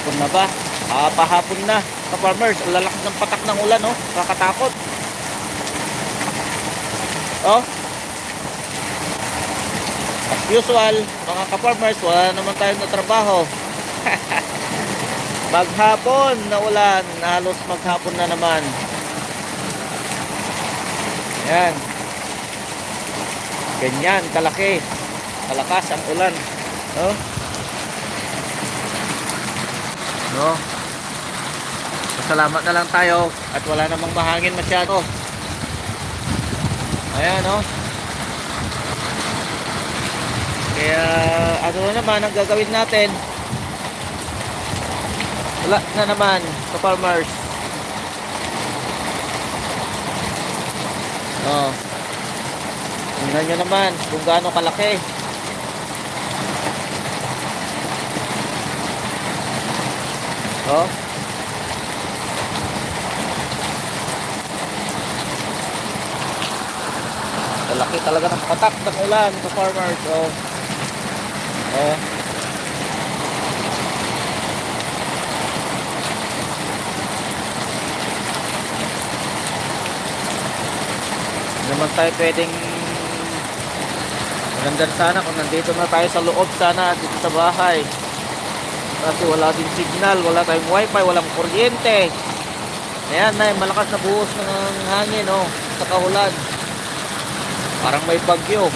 Hapon na ba? Ah, pahapon na. Ka-farmers, lalakas ng patak ng ulan, oh. Kakatakot. Oh. As usual, mga ka-farmers, wala naman tayong na trabaho. Maghapon na ulan, halos maghapon na naman. Yan. Ganyan, kalaki. Kalakas ang ulan. No? No? Salamat na lang tayo at wala namang mahangin masyado. Ayan, no? Kaya, ano na naman ang gagawin natin? Wala na naman sa farmers. Oh. Tingnan nyo naman kung gaano kalaki. Oh. Kalaki talaga ng patak ng ulan sa farmers. Oh. Oh. Naman tayo pwedeng maganda sana kung nandito na tayo sa loob sana dito sa bahay kasi wala din signal wala tayong wifi walang kuryente. Ayan na malakas na buhos ng hangin oh, sa kahulan. Parang may bagyo.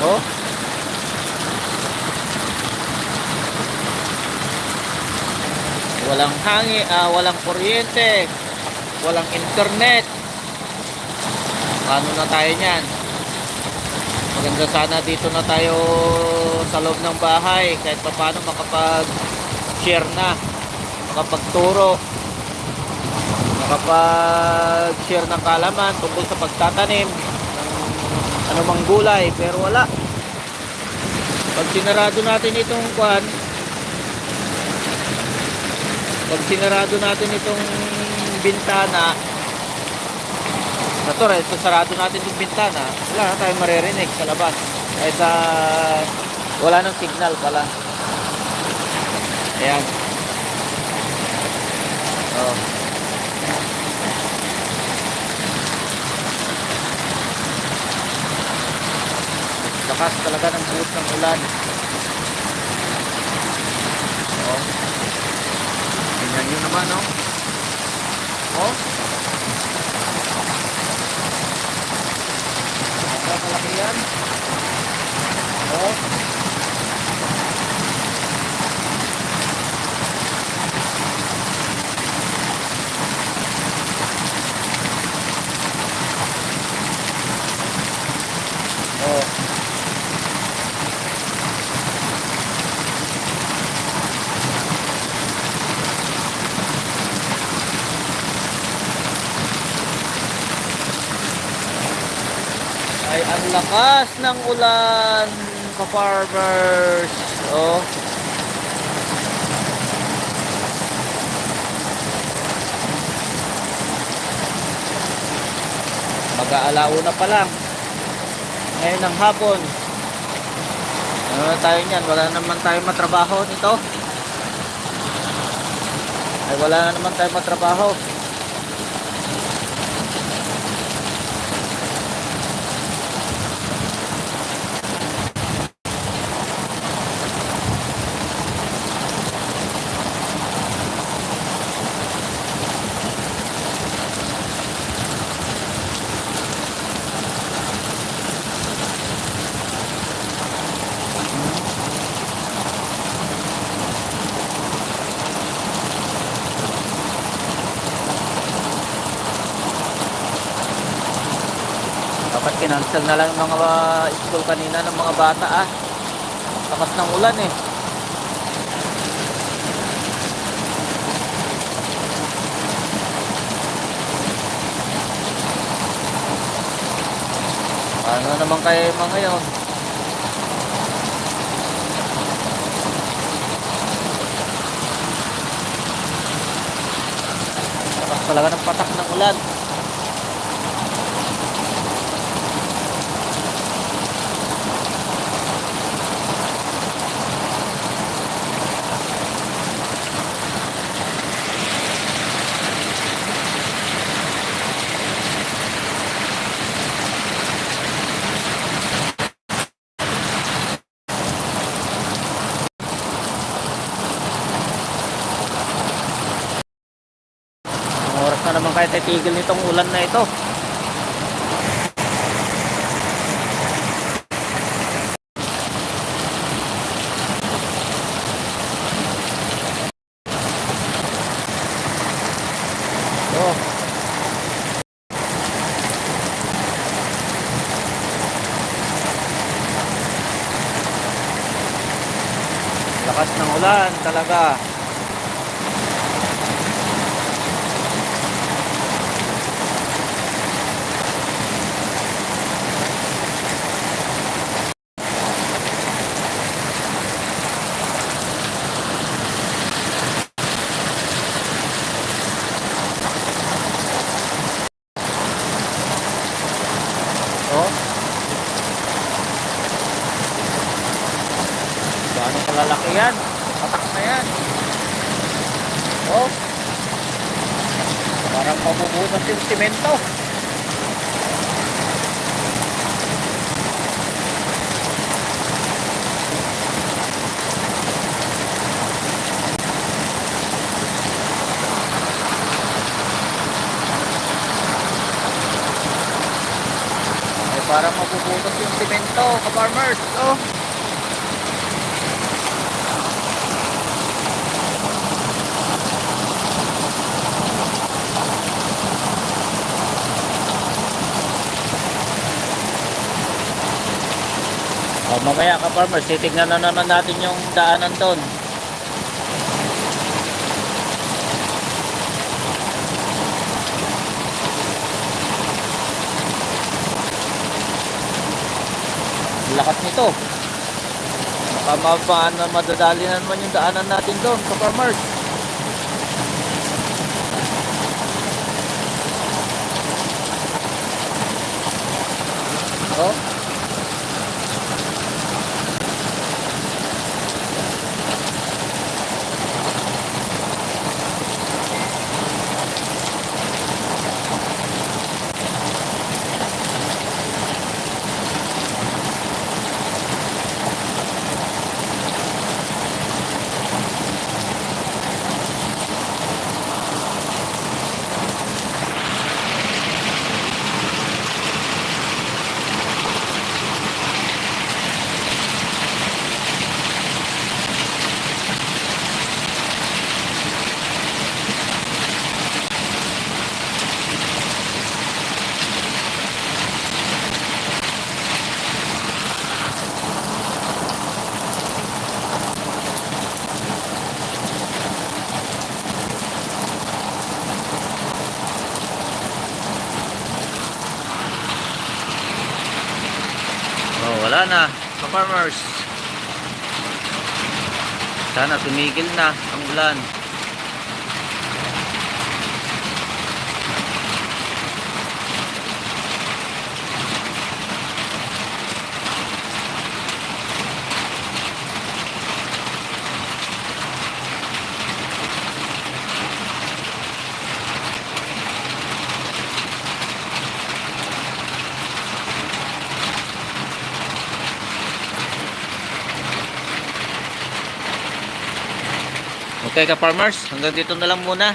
Oh. Walang hangin ah, walang kuryente. Walang internet. Paano na tayo niyan? Maganda sana dito na tayo sa loob ng bahay kahit pa paano makapag share na makapagturo makapag share ng kalaman tungkol sa pagtatanim ng anumang gulay pero wala. Pag sinarado natin itong kwan pag sinarado natin itong bintana ito sarado natin yung bintana wala na tayong maririnig sa labas. Kahit sa wala nang signal pala ayan oh. lakas talaga ng buhos ng ulan oh. tingnan nyo naman oh Ang malaki yan. Oh. Oh. ay ang lakas ng ulan sa farmers oh mag-aalauna pa lang. Ngayon ng hapon. Ano na tayo niyan? Wala naman tayo matrabaho nito. Ay wala na naman tayo matrabaho kinansel na lang mga school kanina ng mga bata ah. Lakas ng ulan eh. Paano naman yung mga yun? Lakas talaga ng patak ng ulan. Kaya titigil nitong ulan na ito. Oh. Lakas ng ulan talaga. Oh. Gaano kalalaki yan? Patak na yan. Oh. Mabubutas yung simento. Ay parang mabubutas yung simento, ka-farmers. Oh. O, mamaya ka farmers, titignan na naman natin yung daanan doon. Lakas nito. Baka mapaan na madadali na naman yung daanan natin doon, ka farmers. Oh, wala na. Ka-farmers. Sana tumigil na ang ulan. Okay ka farmers, hanggang dito na lang muna.